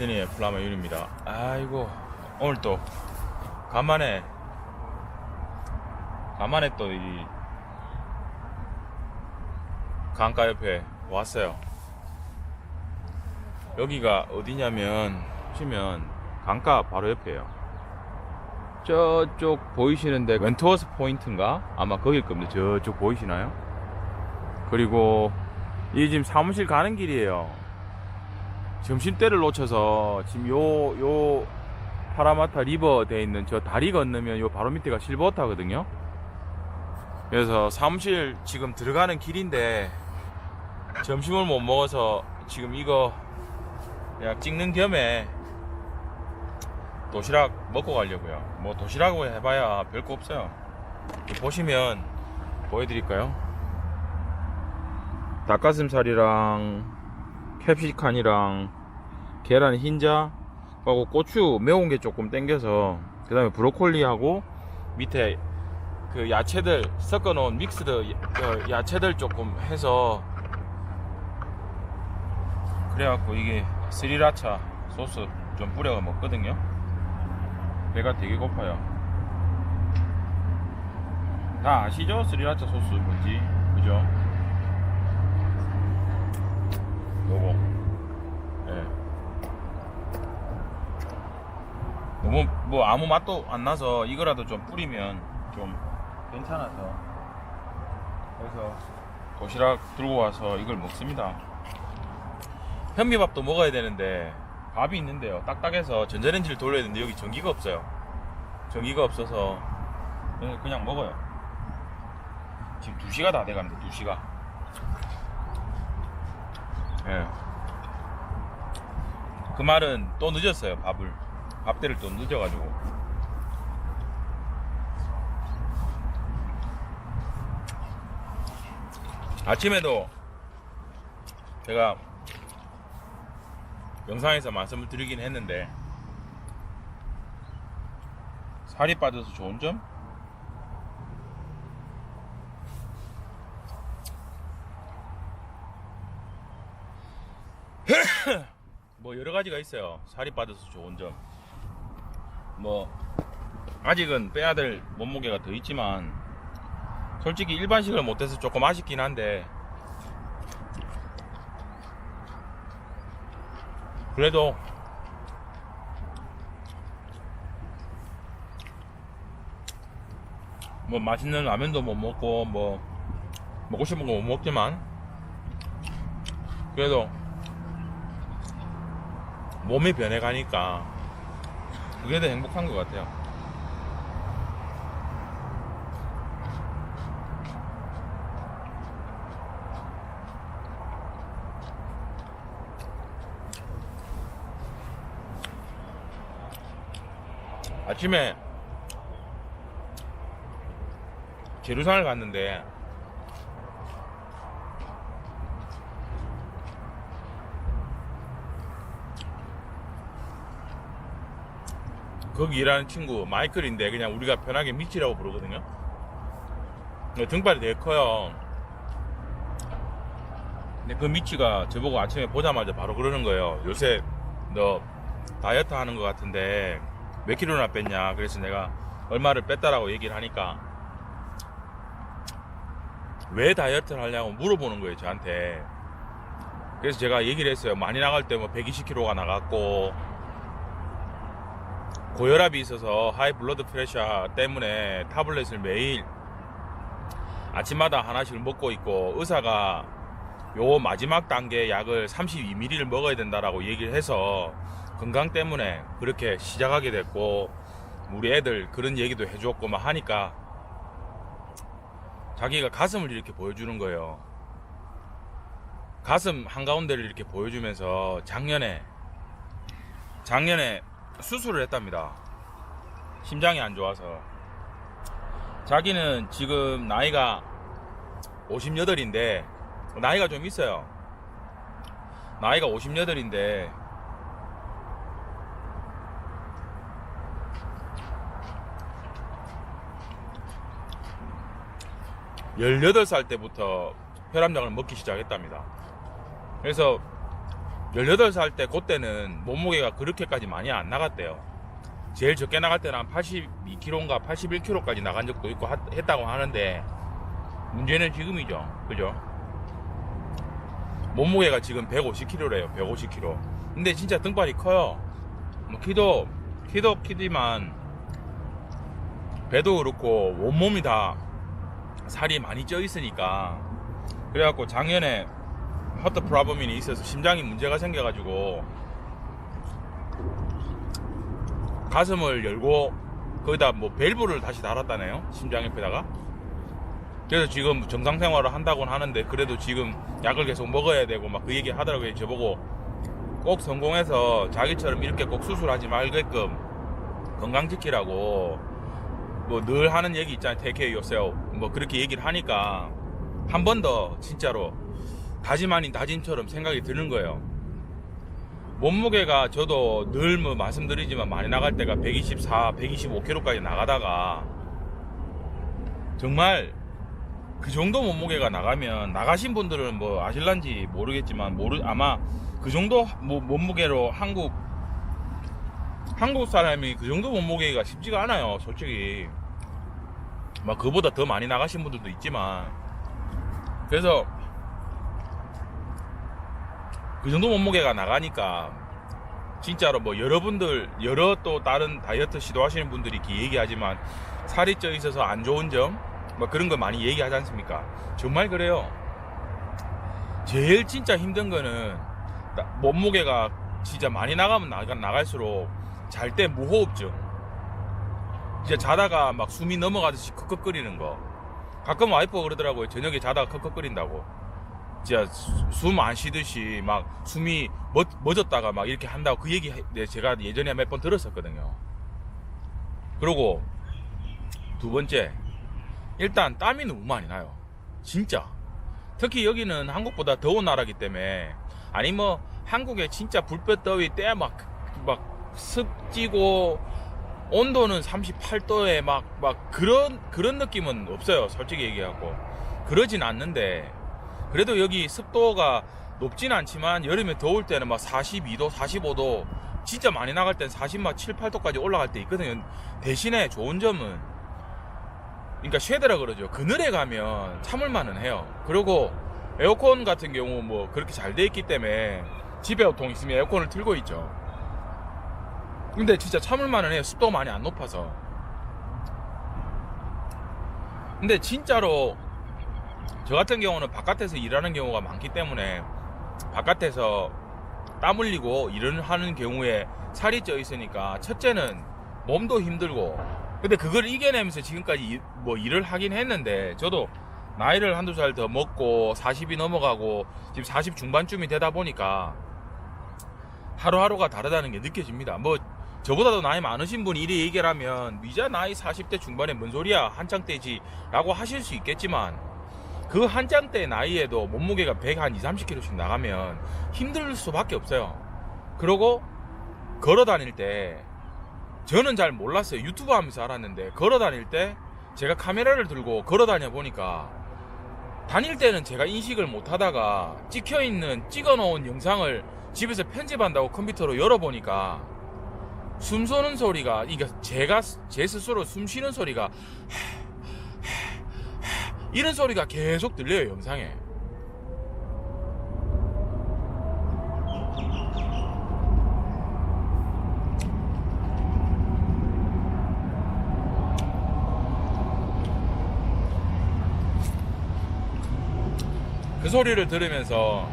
시드니의 플라마 윤입니다. 아이고 오늘 또 간만에 간만에 또 이 강가 옆에 왔어요. 여기가 어디냐면 보시면 강가 바로 옆에요. 저쪽 보이시는데 웬트워스 포인트인가? 아마 거길 겁니다. 저쪽 보이시나요? 그리고 이 지금 사무실 가는 길이에요. 점심때를 놓쳐서 지금 요, 요 파라마타 리버 돼 있는 저 다리 건너면 요 바로 밑에가 실버타거든요. 그래서 사무실 지금 들어가는 길인데 점심을 못 먹어서 지금 이거 그냥 찍는 겸에 도시락 먹고 가려고요. 뭐 도시락을 해봐야 별거 없어요. 보시면 보여드릴까요? 닭가슴살이랑 캡시칸이랑 계란 흰자 하고 고추 매운 게 조금 땡겨서 그 다음에 브로콜리하고 밑에 그 야채들 섞어 놓은 믹스드 야- 야채들 조금 해서 그래갖고 이게 스리라차 소스 좀 뿌려가 먹거든요 배가 되게 고파요 다 아시죠? 스리라차 소스 뭔지 그죠? 요거. 예. 너무 뭐 아무 맛도 안 나서 이거라도 좀 뿌리면 좀 괜찮아서. 그래서 도시락 들고 와서 이걸 먹습니다. 현미밥도 먹어야 되는데 밥이 있는데요. 딱딱해서 전자레인지를 돌려야 되는데 여기 전기가 없어요. 전기가 없어서 그냥 먹어요. 지금 2시가 다 돼갑니다 2시가 예. 그 말은 또 늦었어요 밥을 밥대를 또 늦어가지고 아침에도 제가 영상에서 말씀을 드리긴 했는데 살이 빠져서 좋은 점? 뭐 여러 가지가 있어요. 살이 빠져서 좋은 점. 뭐 아직은 빼야 될 몸무게가 더 있지만 솔직히 일반식을 못해서 조금 아쉽긴 한데 그래도 뭐 맛있는 라면도 못 먹고 뭐 먹고 싶은 거 못 먹지만 그래도 몸이 변해가니까 그게 더 행복한 것 같아요. 아침에 제루산을 갔는데 거기 일하는 친구 마이클인데 그냥 우리가 편하게 미치라고 부르거든요. 근데 등발이 되게 커요. 근데 그 미치가 저보고 아침에 보자마자 바로 그러는 거예요. 요새 너 다이어트 하는 것 같은데 몇 킬로나 뺐냐. 그래서 내가 얼마를 뺐다라고 얘기를 하니까 왜 다이어트를 하냐고 물어보는 거예요, 저한테. 그래서 제가 얘기를 했어요. 많이 나갈 때 뭐 120kg가 나갔고 고혈압이 있어서 하이 블러드 프레셔 때문에 타블렛을 매일 아침마다 하나씩 먹고 있고 의사가 요 마지막 단계 약을 32ml를 먹어야 된다라고 얘기를 해서 건강 때문에 그렇게 시작하게 됐고 우리 애들 그런 얘기도 해줬고 막 하니까 자기가 가슴을 이렇게 보여주는 거예요. 가슴 한가운데를 이렇게 보여주면서 작년에 작년에 수술을 했답니다. 심장이 안 좋아서. 자기는 지금 나이가 58인데, 나이가 좀 있어요. 나이가 58인데, (18살) 때부터 혈압약을 먹기 시작했답니다 그래서 18살 때 그때는 몸무게가 그렇게까지 많이 안 나갔대요. 제일 적게 나갈 때는 한 82kg인가 81kg까지 나간 적도 있고 하- 했다고 하는데 문제는 지금이죠. 그죠? 몸무게가 지금 150kg래요. 150kg. 근데 진짜 등발이 커요. 뭐 키도 키도 키지만 배도 그렇고 온몸이 다 살이 많이 쪄 있으니까 그래갖고 작년에 하트 프라범이 있어서 심장이 문제가 생겨가지고 가슴을 열고 거기다 뭐 밸브를 다시 달았다네요 심장 옆에다가. 그래서 지금 정상 생활을 한다고는 하는데 그래도 지금 약을 계속 먹어야 되고 막 그 얘기 하더라고요 저보고. 꼭 성공해서 자기처럼 이렇게 꼭 수술하지 말게끔 건강 지키라고 뭐 늘 하는 얘기 있잖아요 take care yourself. 뭐 그렇게 얘기를 하니까 한 번 더 진짜로 다짐 아닌 다짐처럼 생각이 드는 거예요. 몸무게가 저도 늘 뭐 말씀드리지만 많이 나갈 때가 124, 125kg까지 나가다가 정말 그 정도 몸무게가 나가면 나가신 분들은 뭐 아실란지 모르겠지만 모르 아마 그 정도 뭐 몸무게로 한국 한국 사람이 그 정도 몸무게가 쉽지가 않아요 솔직히. 막 그보다 더 많이 나가신 분들도 있지만. 그래서 그 정도 몸무게가 나가니까 진짜로 뭐 여러분들 여러 또 다른 다이어트 시도하시는 분들이 이렇게 얘기하지만 살이 쪄 있어서 안 좋은 점 뭐 그런 거 많이 얘기하지 않습니까? 정말 그래요. 제일 진짜 힘든 거는 나- 몸무게가 진짜 많이 나가면 나가, 나갈수록 잘 때 무호흡증. 진짜 자다가 막 숨이 넘어가듯이 컥컥거리는 거. 가끔 와이프가 그러더라고요. 저녁에 자다가 컥컥거린다고. 진짜 숨 안 쉬듯이 막 숨이 멎, 멎었다가 막 이렇게 한다고 그 얘기 해- 네, 제가 예전에 몇 번 들었었거든요. 그리고 두 번째 일단 땀이 너무 많이 나요. 진짜. 특히 여기는 한국보다 더운 나라기 때문에 아니 뭐 한국에 진짜 불볕 더위 때 막 막 습지고 온도는 38도에 막 막 그런 그런 느낌은 없어요. 솔직히 얘기하고 그러진 않는데 그래도 여기 습도가 높진 않지만 여름에 더울 때는 막 42도, 45도 진짜 많이 나갈 땐 40막 7, 8도까지 올라갈 때 있거든요. 대신에 좋은 점은 그러니까 쉐드라 그러죠. 그늘에 가면 참을만은 해요. 그리고 에어컨 같은 경우 뭐 그렇게 잘 돼 있기 때문에 집에 보통 있으면 에어컨을 틀고 있죠. 근데 진짜 참을만은 해요. 습도가 많이 안 높아서. 근데 진짜로 저 같은 경우는 바깥에서 일하는 경우가 많기 때문에 바깥에서 땀 흘리고 일을 하는 경우에 살이 쪄 있으니까 첫째는 몸도 힘들고 근데 그걸 이겨내면서 지금까지 일- 뭐 일을 하긴 했는데 저도 나이를 한두 살 더 먹고 40이 넘어가고 지금 40 중반쯤이 되다 보니까 하루하루가 다르다는 게 느껴집니다. 뭐 저보다도 나이 많으신 분이 이래 얘기를 하면 미자 나이 40대 중반에 뭔 소리야 한창 때지 라고 하실 수 있겠지만 그때 나이에도 몸무게가 100 한 2, 30kg씩 나가면 힘들 수밖에 없어요. 그러고 걸어 다닐 때 저는 잘 몰랐어요. 유튜브 하면서 알았는데 걸어 다닐 때 제가 카메라를 들고 걸어 다녀 보니까 다닐 때는 제가 인식을 못 하다가 찍혀 있는 찍어 놓은 영상을 집에서 편집한다고 컴퓨터로 열어 보니까 숨 쏘는 소리가 이게 제가 제 스스로 숨 쉬는 소리가 이런 소리가 계속 들려요 영상에 그 소리를 들으면서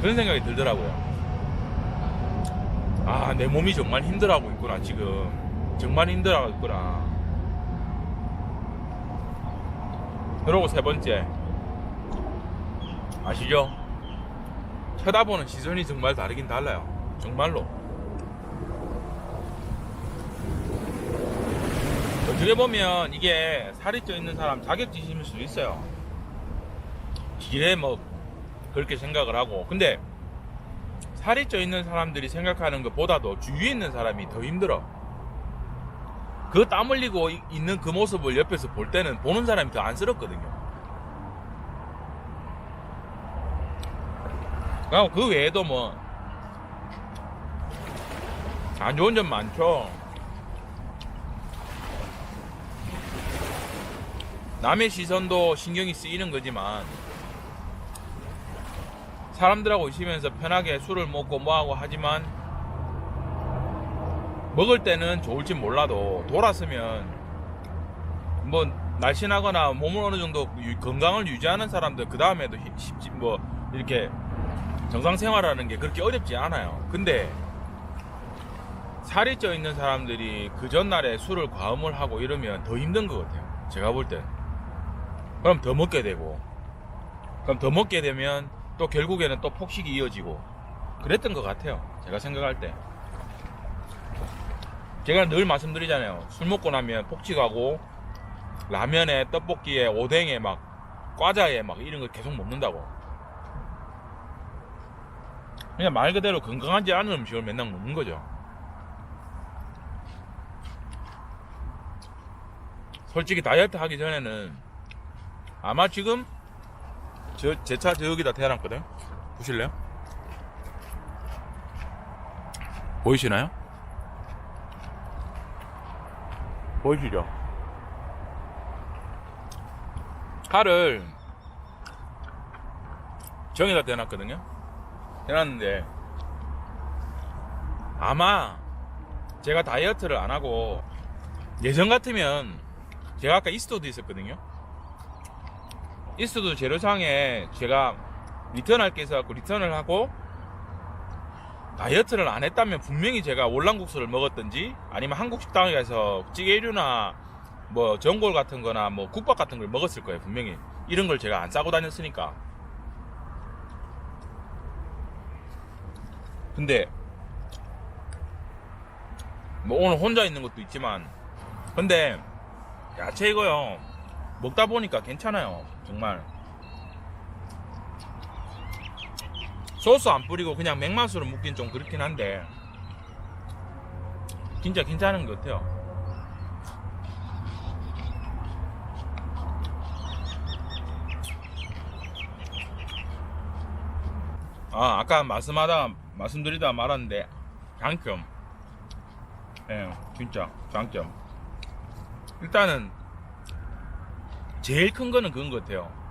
그런 생각이 들더라고요. 아, 내 몸이 정말 힘들어하고 있구나, 지금. 정말 힘들어하고 있구나. 그러고 세 번째. 아시죠? 쳐다보는 시선이 정말 다르긴 달라요. 정말로. 어떻게 보면 이게 살이 쪄 있는 사람 자격지심일 수도 있어요. 길에 뭐 그렇게 생각을 하고 근데 살이 쪄 있는 사람들이 생각하는 것보다도 주위에 있는 사람이 더 힘들어 그 땀 흘리고 이- 있는 그 모습을 옆에서 볼 때는 보는 사람이 더 안쓰럽거든요 그 외에도 뭐 안 좋은 점 많죠. 남의 시선도 신경이 쓰이는 거지만 사람들하고 있으면서 편하게 술을 먹고 뭐하고 하지만 먹을 때는 좋을지 몰라도 돌았으면 뭐 날씬하거나 몸을 어느 정도 유- 건강을 유지하는 사람들 그 다음에도 쉽지 뭐 이렇게 정상 생활하는 게 그렇게 어렵지 않아요. 근데 살이 쪄 있는 사람들이 그 전날에 술을 과음을 하고 이러면 더 힘든 것 같아요. 제가 볼 땐. 그럼 더 먹게 되고, 그럼 더 먹게 되면 또 결국에는 또 폭식이 이어지고, 그랬던 것 같아요. 제가 생각할 때. 제가 늘 말씀드리잖아요. 술 먹고 나면 폭식하고, 라면에, 떡볶이에, 오뎅에 막, 과자에 막 이런 거 계속 먹는다고. 그냥 말 그대로 건강하지 않은 음식을 맨날 먹는 거죠. 솔직히 다이어트 하기 전에는 아마 지금 저제차저 여기다 대놨거든. 보실래요? 보이시나요? 보이시죠? 칼을 정에다 대놨거든요. 해놨는데 아마 제가 다이어트를 안 하고 예전 같으면 제가 아까 이스토도 있었거든요. 이스토도 재료상에 제가 리턴할 게 있어갖고 리턴을 하고 다이어트를 안 했다면 분명히 제가 월남국수를 먹었든지 아니면 한국 식당에 가서 찌개류나 뭐 전골 같은 거나 뭐 국밥 같은 걸 먹었을 거예요 분명히. 이런 걸 제가 안 싸고 다녔으니까. 근데 뭐 오늘 혼자 있는 것도 있지만 근데 야채 이거요. 먹다 보니까 괜찮아요 정말 소스 안 뿌리고 그냥 맥맛으로 먹긴 좀 그렇긴 한데 진짜 괜찮은 것 같아요. 아 아까 말씀하다 말씀드리다 말았는데 장점. 예 진짜 장점. 일단은 제일 큰 거는 그건 것 같아요.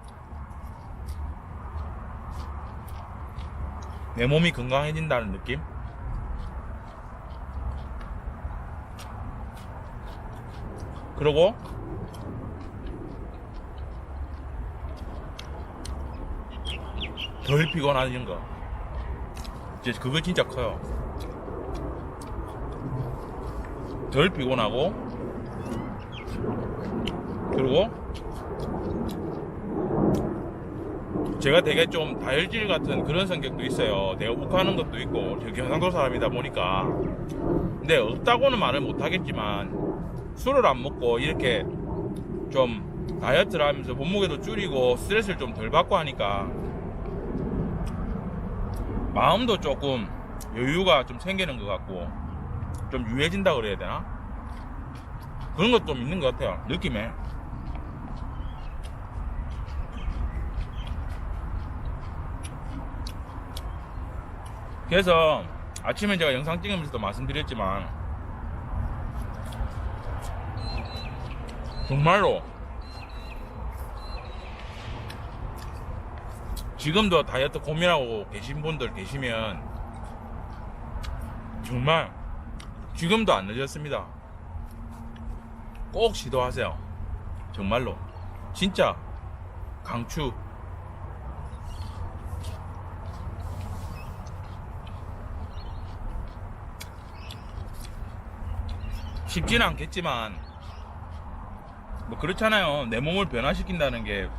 내 몸이 건강해진다는 느낌? 그리고 덜 피곤하는 거. 이제 그거 진짜 커요. 덜 피곤하고 그리고 제가 되게 좀 다혈질 같은 그런 성격도 있어요. 내가 욱하는 것도 있고 저 경상도 사람이다 보니까 근데 없다고는 말을 못하겠지만 술을 안 먹고 이렇게 좀 다이어트를 하면서 몸무게도 줄이고 스트레스를 좀 덜 받고 하니까 마음도 조금 여유가 좀 생기는 것 같고 좀 유해진다 그래야 되나? 그런 것도 좀 있는 것 같아요. 느낌에. 그래서 아침에 제가 영상 찍으면서도 말씀드렸지만 정말로 지금도 다이어트 고민하고 계신 분들 계시면 정말 지금도 안 늦었습니다. 꼭 시도하세요. 정말로. 진짜 강추. 쉽지는 않겠지만 뭐 그렇잖아요. 내 몸을 변화시킨다는 게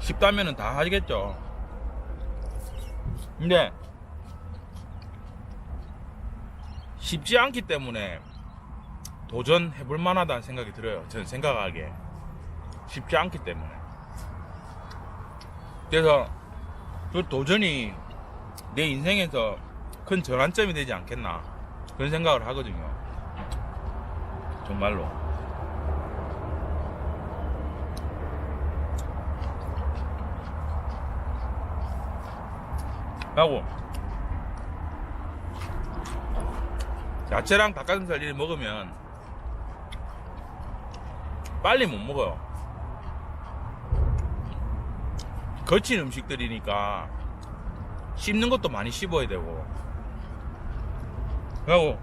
쉽다면은 다 하겠죠. 근데 쉽지 않기 때문에 도전해 볼 만하다는 생각이 들어요. 저는 생각하기에. 쉽지 않기 때문에. 그래서 그 도전이 내 인생에서 큰 전환점이 되지 않겠나. 그런 생각을 하거든요. 정말로. 하고 야채랑 닭가슴살 이렇게 먹으면 빨리 못 먹어요. 거친 음식들이니까 씹는 것도 많이 씹어야 되고 그리고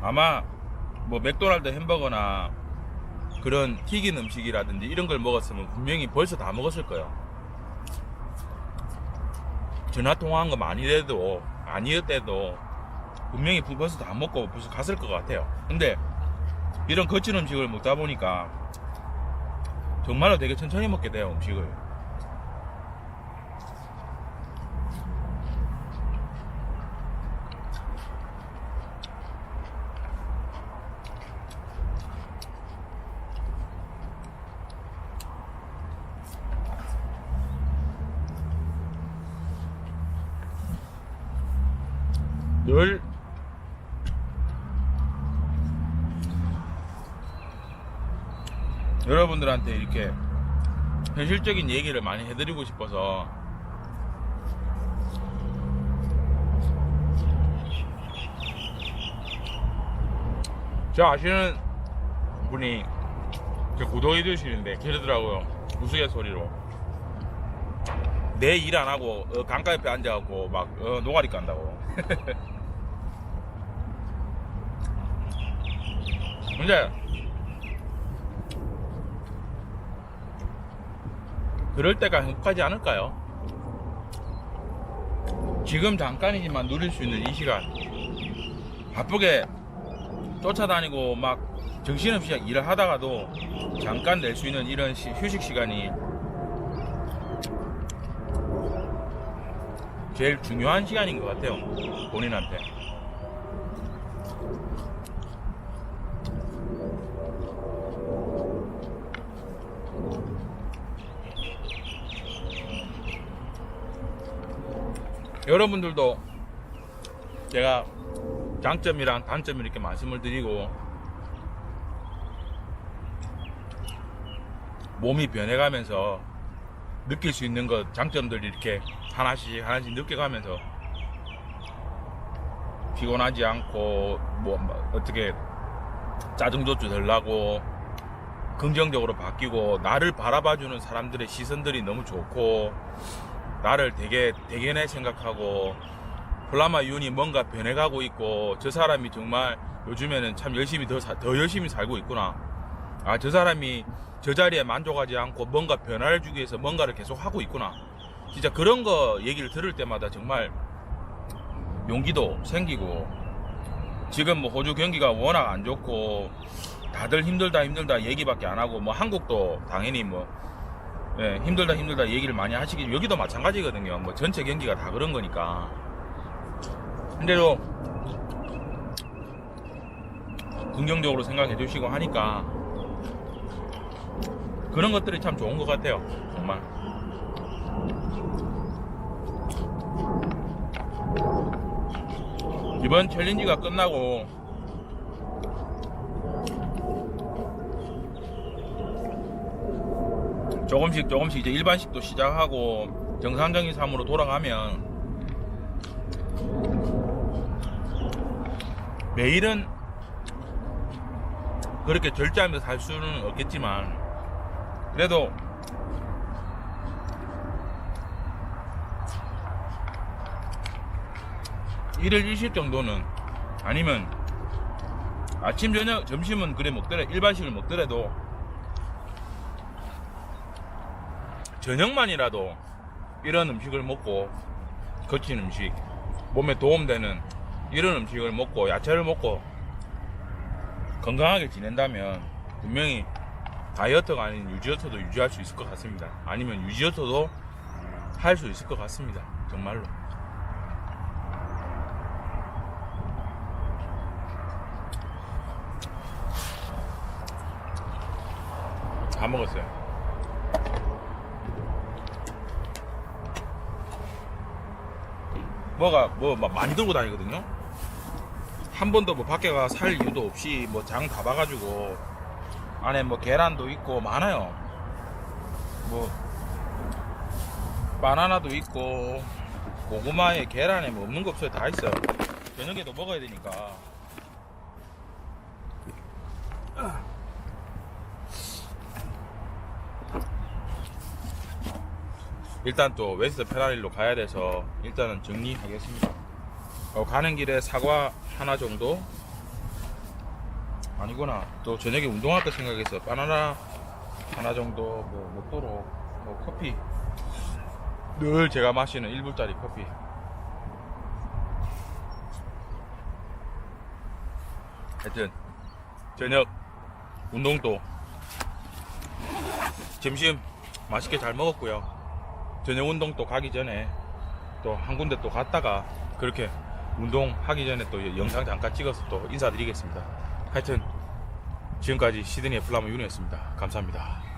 아마 뭐 맥도날드 햄버거나 그런 튀긴 음식이라든지 이런 걸 먹었으면 분명히 벌써 다 먹었을 거예요. 전화 통화한 거 많이 돼도 아니었대도 분명히 부- 벌써 다 먹고 벌써 갔을 것 같아요. 근데 이런 거친 음식을 먹다 보니까 정말로 되게 천천히 먹게 돼요 음식을. 늘 여러분들한테 이렇게 현실적인 얘기를 많이 해드리고 싶어서. 저 아시는 분이 저 구독해 주시는데 그러더라고요. 우스갯소리로. 내 일 안 하고 어, 강가 옆에 앉아갖고 막 어, 노가리 깐다고 근데 그럴 때가 행복하지 않을까요? 지금 잠깐이지만 누릴 수 있는 이 시간 바쁘게 쫓아다니고 막 정신없이 일을 하다가도 잠깐 낼 수 있는 이런 시- 휴식 시간이 제일 중요한 시간인 것 같아요 본인한테 여러분들도 제가 장점이랑 단점을 이렇게 말씀을 드리고 몸이 변해가면서 느낄 수 있는 것 장점들 이렇게 하나씩 하나씩 느껴가면서 피곤하지 않고 뭐 어떻게 짜증조주 덜 나고 긍정적으로 바뀌고 나를 바라봐주는 사람들의 시선들이 너무 좋고 나를 되게 대견해 생각하고 플라마 윤이 뭔가 변해가고 있고 저 사람이 정말 요즘에는 참 열심히 더, 사- 더 열심히 살고 있구나. 아 저 사람이 저 자리에 만족하지 않고 뭔가 변화를 주기 위해서 뭔가를 계속 하고 있구나. 진짜 그런 거 얘기를 들을 때마다 정말 용기도 생기고 지금 뭐 호주 경기가 워낙 안 좋고 다들 힘들다 힘들다 얘기밖에 안 하고 뭐 한국도 당연히 뭐 예, 힘들다 힘들다 얘기를 많이 하시기 여기도 마찬가지거든요. 뭐 전체 경기가 다 그런 거니까. 근데도 긍정적으로 생각해 주시고 하니까 그런 것들이 참 좋은 것 같아요. 정말. 이번 챌린지가 끝나고 조금씩 조금씩 이제 일반식도 시작하고 정상적인 삶으로 돌아가면 매일은 그렇게 절제하며 살 수는 없겠지만 그래도 일일 일식 정도는 아니면 아침 저녁 점심은 그래 먹더라 일반식을 먹더라도 저녁만이라도 이런 음식을 먹고 거친 음식 몸에 도움되는 이런 음식을 먹고 야채를 먹고 건강하게 지낸다면 분명히 다이어트가 아닌 유지어터도 유지할 수 있을 것 같습니다. 아니면 유지어터도 할 수 있을 것 같습니다. 정말로. 다 먹었어요. 뭐가 뭐 막 많이 들고 다니거든요. 한 번도 뭐 밖에 가 살 이유도 없이 뭐 장 다 봐가지고 안에 뭐 계란도 있고 많아요. 뭐 바나나도 있고 고구마에 계란에 뭐 없는 거 없어요 다 있어요 저녁에도 먹어야 되니까 일단 또 웨스트 페라릴로 가야 돼서 일단은 정리하겠습니다. 어, 가는 길에 사과 하나 정도? 아니구나. 또 저녁에 운동할 거 생각해서 바나나 하나 정도 뭐 먹도록 뭐 커피. 늘 제가 마시는 1불짜리 커피. 하여튼 저녁 운동도 점심 맛있게 잘 먹었고요 저녁 운동 또 가기 전에 또 한 군데 또 갔다가 그렇게 운동하기 전에 또 영상 잠깐 찍어서 또 인사드리겠습니다. 하여튼 지금까지 시드니의 플라모 윤이었습니다. 감사합니다